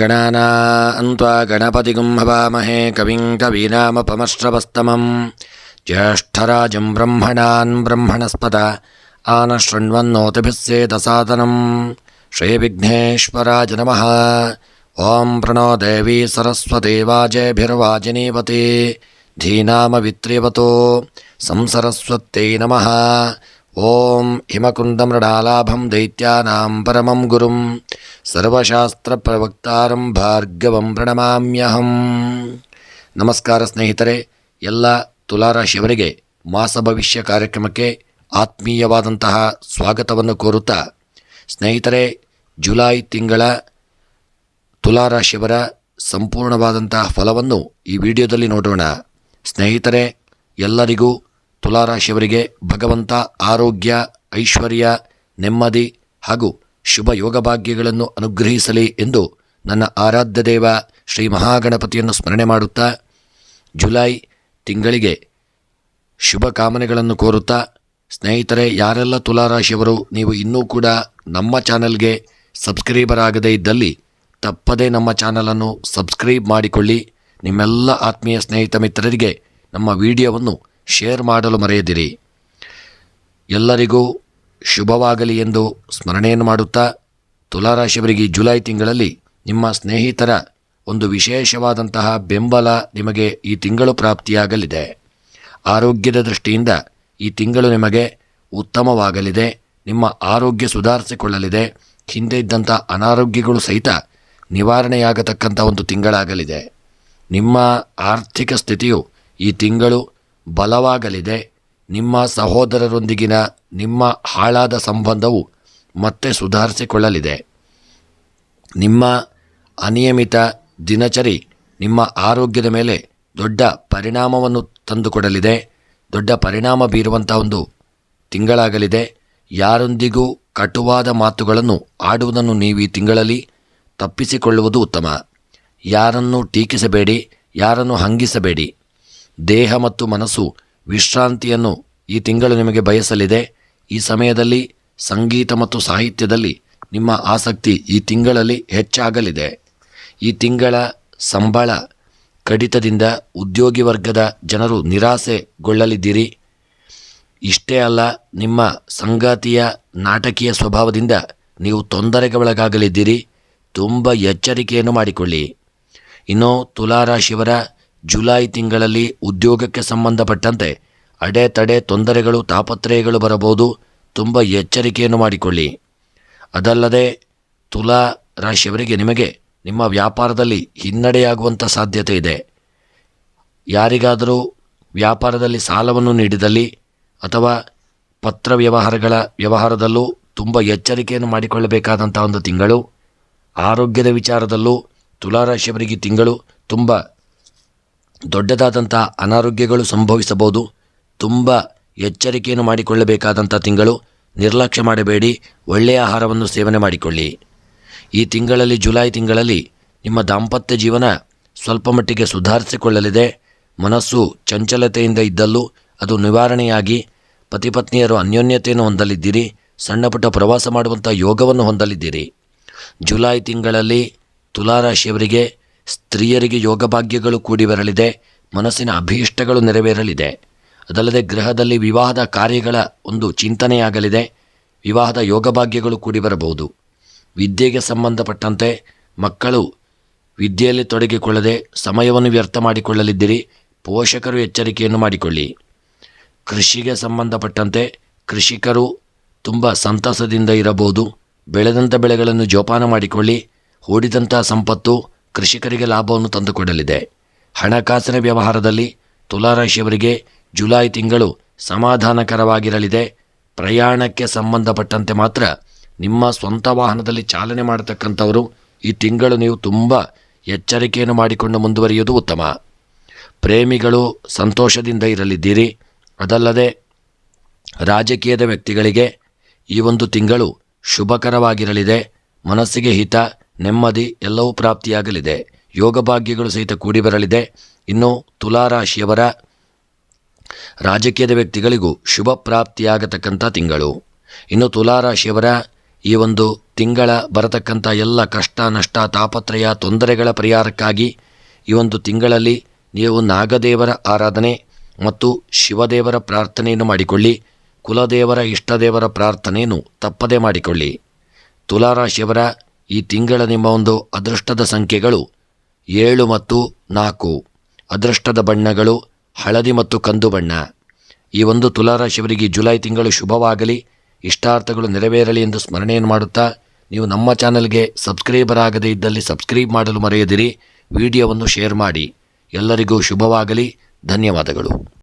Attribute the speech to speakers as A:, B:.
A: गणानान्त्वा गणपतिगुं हवामहे कविं कवीनामपमश्रवस्तमं ज्येष्ठराजं ब्रह्मणान् ब्रह्मणस्पद आनशृण्वन्नोतिभिस्सेदसादनं श्रीविघ्नेश्वराज नमः ॐ प्रणो देवी सरस्वती वाजेभिर्वाजिनीवती धीनामवित्रिवतो संसरस्वत्यै नमः ಓಂ ಹಿಮಕುಂದಮೃಡಾಲಾಭಂ ದೈತ್ಯಾನಾಂ ಪರಮಂ ಗುರುಂ ಸರ್ವಶಾಸ್ತ್ರ ಪ್ರವಕ್ತಾರಂ ಭಾರ್ಗವಂ ಪ್ರಣಮಾಮ್ಯಹಂ ನಮಸ್ಕಾರ ಸ್ನೇಹಿತರೆ, ಎಲ್ಲ ತುಲಾರಾಶಿಯವರಿಗೆ ಮಾಸ ಭವಿಷ್ಯ ಕಾರ್ಯಕ್ರಮಕ್ಕೆ ಆತ್ಮೀಯವಾದಂತಹ ಸ್ವಾಗತವನ್ನು ಕೋರುತ್ತಾ ಸ್ನೇಹಿತರೆ, ಜುಲೈ ತಿಂಗಳ ತುಲಾರಾಶಿಯವರ ಸಂಪೂರ್ಣವಾದಂತಹ ಫಲವನ್ನು ಈ ವಿಡಿಯೋದಲ್ಲಿ ನೋಡೋಣ. ಸ್ನೇಹಿತರೆ, ಎಲ್ಲರಿಗೂ ತುಲಾರಾಶಿಯವರಿಗೆ ಭಗವಂತ ಆರೋಗ್ಯ, ಐಶ್ವರ್ಯ, ನೆಮ್ಮದಿ ಹಾಗೂ ಶುಭ ಯೋಗ ಭಾಗ್ಯಗಳನ್ನು ಅನುಗ್ರಹಿಸಲಿ ಎಂದು ನನ್ನ ಆರಾಧ್ಯ ದೇವ ಶ್ರೀ ಮಹಾಗಣಪತಿಯನ್ನು ಸ್ಮರಣೆ ಮಾಡುತ್ತಾ, ಜುಲೈ ತಿಂಗಳಿಗೆ ಶುಭ ಕಾಮನೆಗಳನ್ನು ಕೋರುತ್ತಾ, ಸ್ನೇಹಿತರೆ, ಯಾರೆಲ್ಲ ತುಲಾರಾಶಿಯವರು, ನೀವು ಇನ್ನೂ ಕೂಡ ನಮ್ಮ ಚಾನಲ್ಗೆ ಸಬ್ಸ್ಕ್ರೈಬರ್ ಆಗದೇ ಇದ್ದಲ್ಲಿ ತಪ್ಪದೇ ನಮ್ಮ ಚಾನಲನ್ನು ಸಬ್ಸ್ಕ್ರೈಬ್ ಮಾಡಿಕೊಳ್ಳಿ. ನಿಮ್ಮೆಲ್ಲ ಆತ್ಮೀಯ ಸ್ನೇಹಿತ ಮಿತ್ರರಿಗೆ ನಮ್ಮ ವಿಡಿಯೋವನ್ನು ಶೇರ್ ಮಾಡಲು ಮರೆಯದಿರಿ. ಎಲ್ಲರಿಗೂ ಶುಭವಾಗಲಿ ಎಂದು ಸ್ಮರಣೆಯನ್ನು ಮಾಡುತ್ತಾ ತುಲಾರಾಶಿಯವರಿಗೆ ಜುಲೈ ತಿಂಗಳಲ್ಲಿ ನಿಮ್ಮ ಸ್ನೇಹಿತರ ಒಂದು ವಿಶೇಷವಾದಂತಹ ಬೆಂಬಲ ನಿಮಗೆ ಈ ತಿಂಗಳು ಪ್ರಾಪ್ತಿಯಾಗಲಿದೆ. ಆರೋಗ್ಯದ ದೃಷ್ಟಿಯಿಂದ ಈ ತಿಂಗಳು ನಿಮಗೆ ಉತ್ತಮವಾಗಲಿದೆ. ನಿಮ್ಮ ಆರೋಗ್ಯ ಸುಧಾರಿಸಿಕೊಳ್ಳಲಿದೆ. ಹಿಂದೆ ಇದ್ದಂಥ ಅನಾರೋಗ್ಯಗಳು ಸಹಿತ ನಿವಾರಣೆಯಾಗತಕ್ಕಂಥ ಒಂದು ತಿಂಗಳಾಗಲಿದೆ. ನಿಮ್ಮ ಆರ್ಥಿಕ ಸ್ಥಿತಿಯು ಈ ತಿಂಗಳು ಬಲವಾಗಲಿದೆ. ನಿಮ್ಮ ಸಹೋದರರೊಂದಿಗಿನ ನಿಮ್ಮ ಹಾಳಾದ ಸಂಬಂಧವು ಮತ್ತೆ ಸುಧಾರಿಸಿಕೊಳ್ಳಲಿದೆ. ನಿಮ್ಮ ಅನಿಯಮಿತ ದಿನಚರಿ ನಿಮ್ಮ ಆರೋಗ್ಯದ ಮೇಲೆ ದೊಡ್ಡ ಪರಿಣಾಮವನ್ನು ತಂದುಕೊಡಲಿದೆ. ದೊಡ್ಡ ಪರಿಣಾಮ ಬೀರುವಂಥ ಒಂದು ತಿಂಗಳಾಗಲಿದೆ. ಯಾರೊಂದಿಗೂ ಕಟುವಾದ ಮಾತುಗಳನ್ನು ಆಡುವುದನ್ನು ನೀವು ಈ ತಿಂಗಳಲ್ಲಿ ತಪ್ಪಿಸಿಕೊಳ್ಳುವುದು ಉತ್ತಮ. ಯಾರನ್ನು ಟೀಕಿಸಬೇಡಿ, ಯಾರನ್ನು ಹಂಗಿಸಬೇಡಿ. ದೇಹ ಮತ್ತು ಮನಸ್ಸು ವಿಶ್ರಾಂತಿಯನ್ನು ಈ ತಿಂಗಳು ನಿಮಗೆ ಬಯಸಲಿದೆ. ಈ ಸಮಯದಲ್ಲಿ ಸಂಗೀತ ಮತ್ತು ಸಾಹಿತ್ಯದಲ್ಲಿ ನಿಮ್ಮ ಆಸಕ್ತಿ ಈ ತಿಂಗಳಲ್ಲಿ ಹೆಚ್ಚಾಗಲಿದೆ. ಈ ತಿಂಗಳ ಸಂಬಳ ಕಡಿತದಿಂದ ಉದ್ಯೋಗಿ ವರ್ಗದ ಜನರು ನಿರಾಸೆಗೊಳ್ಳಲಿದ್ದೀರಿ. ಇಷ್ಟೇ ಅಲ್ಲ, ನಿಮ್ಮ ಸಂಗಾತಿಯ ನಾಟಕೀಯ ಸ್ವಭಾವದಿಂದ ನೀವು ತೊಂದರೆಗೆ ಒಳಗಾಗಲಿದ್ದೀರಿ. ತುಂಬ ಎಚ್ಚರಿಕೆಯನ್ನು ಮಾಡಿಕೊಳ್ಳಿ. ಇನ್ನು ತುಲಾರಾಶಿಯವರ ಜುಲೈ ತಿಂಗಳಲ್ಲಿ ಉದ್ಯೋಗಕ್ಕೆ ಸಂಬಂಧಪಟ್ಟಂತೆ ಅಡೆತಡೆ ತೊಂದರೆಗಳು ತಾಪತ್ರಯಗಳು ಬರಬಹುದು. ತುಂಬ ಎಚ್ಚರಿಕೆಯನ್ನು ಮಾಡಿಕೊಳ್ಳಿ. ಅದಲ್ಲದೆ ತುಲಾ ರಾಶಿಯವರಿಗೆ ನಿಮಗೆ ನಿಮ್ಮ ವ್ಯಾಪಾರದಲ್ಲಿ ಹಿನ್ನಡೆಯಾಗುವಂಥ ಸಾಧ್ಯತೆ ಇದೆ. ಯಾರಿಗಾದರೂ ವ್ಯಾಪಾರದಲ್ಲಿ ಸಾಲವನ್ನು ನೀಡಿದಲ್ಲಿ ಅಥವಾ ಪತ್ರ ವ್ಯವಹಾರಗಳ ವ್ಯವಹಾರದಲ್ಲೂ ತುಂಬ ಎಚ್ಚರಿಕೆಯನ್ನು ಮಾಡಿಕೊಳ್ಳಬೇಕಾದಂಥ ಒಂದು ತಿಂಗಳು. ಆರೋಗ್ಯದ ವಿಚಾರದಲ್ಲೂ ತುಲಾರಾಶಿಯವರಿಗೆ ತಿಂಗಳು ತುಂಬ ದೊಡ್ಡದಾದಂಥ ಅನಾರೋಗ್ಯಗಳು ಸಂಭವಿಸಬಹುದು. ತುಂಬ ಎಚ್ಚರಿಕೆಯನ್ನು ಮಾಡಿಕೊಳ್ಳಬೇಕಾದಂಥ ತಿಂಗಳು. ನಿರ್ಲಕ್ಷ್ಯ ಮಾಡಬೇಡಿ. ಒಳ್ಳೆಯ ಆಹಾರವನ್ನು ಸೇವನೆ ಮಾಡಿಕೊಳ್ಳಿ. ಈ ತಿಂಗಳಲ್ಲಿ, ಜುಲೈ ತಿಂಗಳಲ್ಲಿ ನಿಮ್ಮ ದಾಂಪತ್ಯ ಜೀವನ ಸ್ವಲ್ಪ ಮಟ್ಟಿಗೆ ಸುಧಾರಿಸಿಕೊಳ್ಳಲಿದೆ. ಮನಸ್ಸು ಚಂಚಲತೆಯಿಂದ ಇದ್ದಲ್ಲೂ ಅದು ನಿವಾರಣೆಯಾಗಿ ಪತಿಪತ್ನಿಯರು ಅನ್ಯೋನ್ಯತೆಯನ್ನು ಹೊಂದಲಿದ್ದೀರಿ. ಸಣ್ಣಪುಟ್ಟ ಪ್ರವಾಸ ಮಾಡುವಂಥ ಯೋಗವನ್ನು ಹೊಂದಲಿದ್ದೀರಿ. ಜುಲೈ ತಿಂಗಳಲ್ಲಿ ತುಲಾರಾಶಿಯವರಿಗೆ ಸ್ತ್ರೀಯರಿಗೆ ಯೋಗಭಾಗ್ಯಗಳು ಕೂಡಿ ಬರಲಿದೆ, ಮನಸ್ಸಿನ ಅಭೀಷ್ಟಗಳು ನೆರವೇರಲಿದೆ. ಅದಲ್ಲದೆ ಗೃಹದಲ್ಲಿ ವಿವಾಹದ ಕಾರ್ಯಗಳ ಒಂದು ಚಿಂತನೆಯಾಗಲಿದೆ, ವಿವಾಹದ ಯೋಗಭಾಗ್ಯಗಳು ಕೂಡಿ ಬರಬಹುದು. ವಿದ್ಯೆಗೆ ಸಂಬಂಧಪಟ್ಟಂತೆ ಮಕ್ಕಳು ವಿದ್ಯೆಯಲ್ಲಿ ತೊಡಗಿಕೊಳ್ಳದೆ ಸಮಯವನ್ನು ವ್ಯರ್ಥ ಮಾಡಿಕೊಳ್ಳಲಿದ್ದೀರಿ, ಪೋಷಕರು ಎಚ್ಚರಿಕೆಯನ್ನು ಮಾಡಿಕೊಳ್ಳಿ. ಕೃಷಿಗೆ ಸಂಬಂಧಪಟ್ಟಂತೆ ಕೃಷಿಕರು ತುಂಬ ಸಂತಸದಿಂದ ಇರಬಹುದು. ಬೆಳೆದಂಥ ಬೆಳೆಗಳನ್ನು ಜೋಪಾನ ಮಾಡಿಕೊಳ್ಳಿ. ಹೂಡಿದಂಥ ಸಂಪತ್ತು ಕೃಷಿಕರಿಗೆ ಲಾಭವನ್ನು ತಂದುಕೊಡಲಿದೆ. ಹಣಕಾಸಿನ ವ್ಯವಹಾರದಲ್ಲಿ ತುಲಾರಾಶಿಯವರಿಗೆ ಜುಲೈ ತಿಂಗಳು ಸಮಾಧಾನಕರವಾಗಿರಲಿದೆ. ಪ್ರಯಾಣಕ್ಕೆ ಸಂಬಂಧಪಟ್ಟಂತೆ ಮಾತ್ರ ನಿಮ್ಮ ಸ್ವಂತ ವಾಹನದಲ್ಲಿ ಚಾಲನೆ ಮಾಡತಕ್ಕಂಥವರು ಈ ತಿಂಗಳು ನೀವು ತುಂಬ ಎಚ್ಚರಿಕೆಯನ್ನು ಮಾಡಿಕೊಂಡು ಮುಂದುವರಿಯುವುದು ಉತ್ತಮ. ಪ್ರೇಮಿಗಳು ಸಂತೋಷದಿಂದ ಇರಲಿದ್ದೀರಿ. ಅದಲ್ಲದೆ ರಾಜಕೀಯದ ವ್ಯಕ್ತಿಗಳಿಗೆ ಈ ಒಂದು ತಿಂಗಳು ಶುಭಕರವಾಗಿರಲಿದೆ. ಮನಸ್ಸಿಗೆ ಹಿತ ನೆಮ್ಮದಿ ಎಲ್ಲವೂ ಪ್ರಾಪ್ತಿಯಾಗಲಿದೆ. ಯೋಗ ಭಾಗ್ಯಗಳು ಸಹಿತ ಕೂಡಿ ಬರಲಿದೆ ಇನ್ನು ತುಲಾರಾಶಿಯವರ ರಾಜಕೀಯದ ವ್ಯಕ್ತಿಗಳಿಗೂ ಶುಭ ಪ್ರಾಪ್ತಿಯಾಗತಕ್ಕಂಥ ತಿಂಗಳು. ಇನ್ನು ತುಲಾರಾಶಿಯವರ ಈ ಒಂದು ತಿಂಗಳ ಬರತಕ್ಕಂಥ ಎಲ್ಲ ಕಷ್ಟ, ನಷ್ಟ, ತಾಪತ್ರಯ, ತೊಂದರೆಗಳ ಪರಿಹಾರಕ್ಕಾಗಿ ಈ ಒಂದು ತಿಂಗಳಲ್ಲಿ ನೀವು ನಾಗದೇವರ ಆರಾಧನೆ ಮತ್ತು ಶಿವದೇವರ ಪ್ರಾರ್ಥನೆಯನ್ನು ಮಾಡಿಕೊಳ್ಳಿ. ಕುಲದೇವರ, ಇಷ್ಟದೇವರ ಪ್ರಾರ್ಥನೆಯನ್ನು ತಪ್ಪದೇ ಮಾಡಿಕೊಳ್ಳಿ. ತುಲಾರಾಶಿಯವರ ಈ ತಿಂಗಳ ನಿಮ್ಮ ಒಂದು ಅದೃಷ್ಟದ ಸಂಖ್ಯೆಗಳು ಏಳು ಮತ್ತು ನಾಲ್ಕು. ಅದೃಷ್ಟದ ಬಣ್ಣಗಳು ಹಳದಿ ಮತ್ತು ಕಂದು ಬಣ್ಣ. ಈ ಒಂದು ತುಲಾರಾಶಿಯವರಿಗೆ ಜುಲೈ ತಿಂಗಳು ಶುಭವಾಗಲಿ. ಇಷ್ಟಾರ್ಥಗಳು ನೆರವೇರಲಿ ಎಂದು ಸ್ಮರಣೆಯನ್ನು ಮಾಡುತ್ತಾ ನೀವು ನಮ್ಮ ಚಾನಲ್ಗೆ ಸಬ್ಸ್ಕ್ರೈಬರ್ ಆಗದೇ ಇದ್ದಲ್ಲಿ ಸಬ್ಸ್ಕ್ರೈಬ್ ಮಾಡಲು ಮರೆಯದಿರಿ. ವಿಡಿಯೋವನ್ನು ಶೇರ್ ಮಾಡಿ. ಎಲ್ಲರಿಗೂ ಶುಭವಾಗಲಿ. ಧನ್ಯವಾದಗಳು.